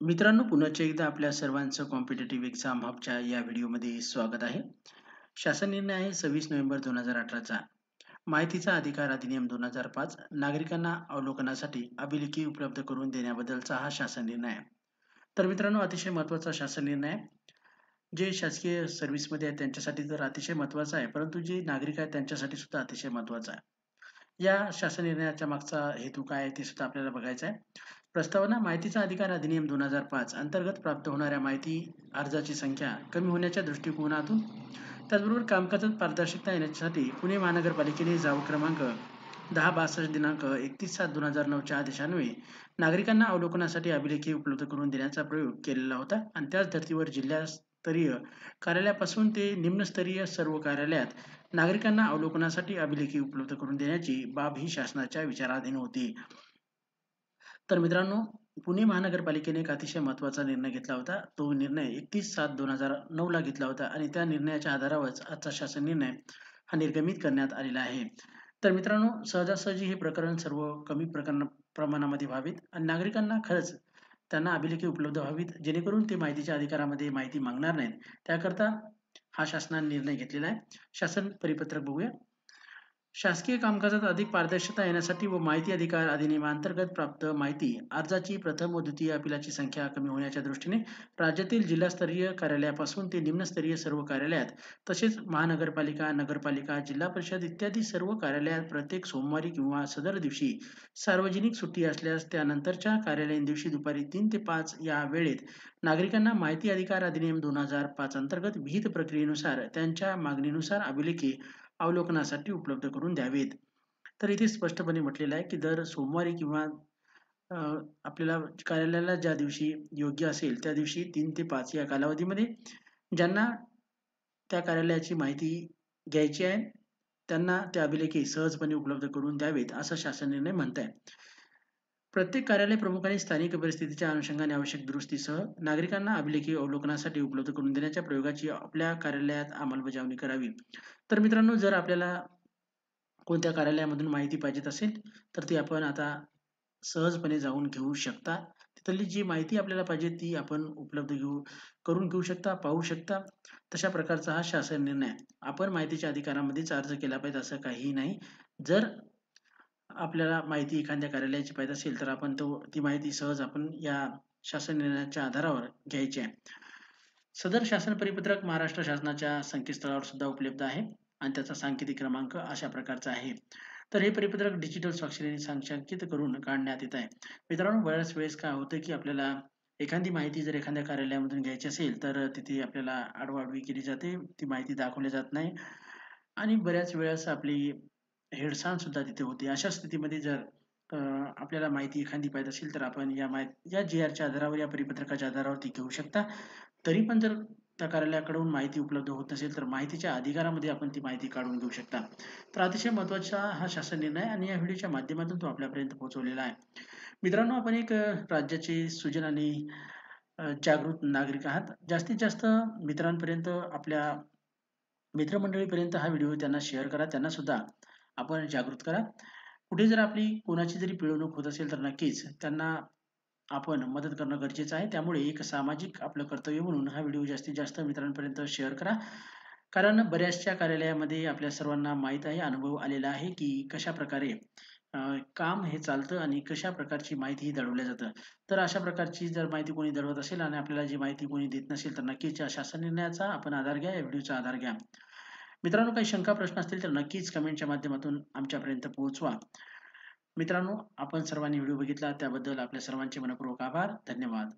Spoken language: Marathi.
मित्रांनो पुन्हा एकदा आपल्या सर्वांचं कॉम्पिटेटिव्ह एक्झाम हबच्या या व्हिडिओमध्ये स्वागत आहे. शासन निर्णय आहे सव्वीस नोव्हेंबर दोन हजार अठराचा. माहितीचा अधिकार अधिनियम दोन हजार पाच नागरिकांना अवलोकनासाठी अभिलेखी उपलब्ध करून देण्याबद्दलचा हा शासन निर्णय आहे. तर मित्रांनो अतिशय महत्त्वाचा शासन निर्णय आहे. जे शासकीय सर्व्हिसमध्ये आहेत त्यांच्यासाठी तर अतिशय महत्त्वाचा आहे परंतु जे नागरिक आहेत त्यांच्यासाठी सुद्धा अतिशय महत्त्वाचा आहे. या शासन निर्णयाच्या मागचा हेतू काय आहे ते सुद्धा आपल्याला बघायचं आहे. प्रस्तावना माहितीचा अधिकार अधिनियम दोन हजार पाच अंतर्गत प्राप्त होणाऱ्या माहिती अर्जाची संख्या कमी होण्याच्या दृष्टिकोनातून त्याचबरोबर कामकाजात पारदर्शकता येण्यासाठी पुणे महानगरपालिकेने जाव क्रमांक दहा बासष्ट दिनांक एकतीस सात दोन हजार नऊच्या आदेशान्वये नागरिकांना अवलोकनासाठी अभिलेखी उपलब्ध करून देण्याचा प्रयोग केलेला होता आणि त्याच धर्तीवर स्तरीय कार्यालयापासून ते निम्नस्तरीय सर्व कार्यालयात नागरिकांना अवलोकनासाठी अभिलेखी उपलब्ध करून देण्याची बाब ही शासनाच्या विचाराधीन होती. तर मित्रांनो पुणे महानगरपालिकेने एक अतिशय महत्त्वाचा निर्णय घेतला होता. तो निर्णय एकतीस सात दोन हजार नऊला घेतला होता आणि त्या निर्णयाच्या आधारावरच आजचा शासन निर्णय हा निर्गमित करण्यात आलेला आहे. तर मित्रांनो सहजासहजी हे प्रकरण सर्व कमी प्रकरण प्रमाणामध्ये व्हावीत आणि नागरिकांना खरंच त्यांना अभिलेखी उपलब्ध व्हावीत जेणेकरून ते माहितीच्या अधिकारामध्ये माहिती मागणार नाहीत. त्याकरता हा शासनाने निर्णय घेतलेला आहे. शासन परिपत्रक बघूया. शासकीय कामकाजात अधिक पारदर्शकता येण्यासाठी व माहिती अधिकार अधिनियमांतर्गत प्राप्त माहिती अर्जाची प्रथम व द्वितीय अपिलाची संख्या कमी होण्याच्या दृष्टीने राज्यातील जिल्हास्तरीय कार्यालयापासून ते निम्नस्तरीय सर्व कार्यालयात तसेच महानगरपालिका नगरपालिका जिल्हा परिषद इत्यादी सर्व कार्यालयात प्रत्येक सोमवारी किंवा सदर दिवशी सार्वजनिक सुट्टी असल्यास त्यानंतरच्या कार्यालयीन दिवशी दुपारी तीन ते पाच या वेळेत नागरिकांना माहिती अधिकार अधिनियम दोन हजार पाच अंतर्गत विहित प्रक्रियेनुसार त्यांच्या मागणीनुसार अभिलेखी अवलोकनासाठी उपलब्ध करून द्यावेत. तर इथे स्पष्टपणे म्हटलेलं आहे की दर सोमवारी किंवा आपल्याला कार्यालयाला ज्या दिवशी योग्य असेल त्या दिवशी तीन ते पाच या कालावधीमध्ये ज्यांना त्या कार्यालयाची माहिती घ्यायची आहे त्यांना त्या अभिलेखी सहजपणे उपलब्ध करून द्यावेत असं शासन निर्णय म्हणत आहे प्रत्येक कार्यालय प्रमुखांनी स्थानिक परिस्थितीच्या अनुषंगाने आवश्यक दुरुस्तीसह नागरिकांना अभिलेखी अवलोकनासाठी उपलब्ध करून देण्याच्या प्रयोगाची आपल्या कार्यालयात अंमलबजावणी करावी. तर मित्रांनो जर आपल्याला कोणत्या कार्यालयामधून माहिती पाहिजेत असेल तर ती आपण आता सहजपणे जाऊन घेऊ शकता. तिथली जी माहिती आपल्याला पाहिजे ती आपण उपलब्ध घेऊ करून घेऊ शकता पाहू शकता. तशा प्रकारचा हा शासन निर्णय. आपण माहितीच्या अधिकारामध्येच अर्ज केला पाहिजे असं काहीही नाही. जर आपल्याला माहिती एखाद्या कार्यालयाची पाहिजे असेल तर आपण तो ती माहिती सहज आपण या शासन निर्णयाच्या आधारावर घ्यायची आहे. सदर शासन परिपत्रक महाराष्ट्र शासनाच्या संकेतस्थळावर सुद्धा उपलब्ध आहे आणि त्याचा सांकेतिक क्रमांक अशा प्रकारचा आहे. तर हे परिपत्रक डिजिटल स्वाक्षरीने संशांकित करून काढण्यात येत आहे. मित्रांनो बऱ्याच वेळेस काय होतं की आपल्याला एखादी माहिती जर एखाद्या कार्यालयामधून घ्यायची असेल तर तिथे आपल्याला आडवाडवी केली जाते ती माहिती दाखवली जात नाही. आणि बऱ्याच वेळेस आपली हेडसाण सुद्धा तिथे होते. अशा स्थितीमध्ये जर आपल्याला माहिती एखादी पाहिजे असेल तर आपण या माहिती या जी आरच्या आधारावर या परिपत्रकाच्या आधारावरती घेऊ शकता. तरी पण जर त्या कार्यालयाकडून माहिती उपलब्ध होत नसेल तर माहितीच्या अधिकारामध्ये आपण ती माहिती काढून घेऊ शकता. तर अतिशय महत्त्वाचा हा शासन निर्णय आणि या व्हिडिओच्या माध्यमातून तो आपल्यापर्यंत पोहोचवलेला आहे. मित्रांनो आपण एक राज्याचे सुजन आणि जागृत नागरिक आहात. जास्तीत जास्त मित्रांपर्यंत आपल्या मित्रमंडळीपर्यंत हा व्हिडिओ त्यांना शेअर करा. त्यांना सुद्धा आपण जागृत करा. कुठे जर आपली कोणाची जरी पिळवणूक होत असेल तर नक्कीच त्यांना आपण मदत करणं गरजेचं आहे. त्यामुळे एक सामाजिक आपलं कर्तव्य म्हणून हा व्हिडिओ जास्तीत जास्त मित्रांपर्यंत शेअर करा. कारण बऱ्याचशा कार्यालयामध्ये आपल्या सर्वांना माहीत आहे अनुभव आलेला आहे की कशा प्रकारे काम हे चालतं आणि कशा प्रकारची माहिती ही दडवल्या जातं. तर अशा प्रकारची जर माहिती कोणी दडवत असेल आणि आपल्याला जी माहिती कोणी देत नसेल तर नक्कीच शासन निर्णयाचा आपण आधार घ्या या व्हिडिओचा आधार घ्या. मित्रांनो काही शंका प्रश्न असतील तर नक्कीच कमेंटच्या माध्यमातून आमच्यापर्यंत पोहोचवा. मित्रांनो आपण सर्वांनी व्हिडिओ बघितला त्याबद्दल आपल्या सर्वांचे मनपूर्वक आभार. धन्यवाद.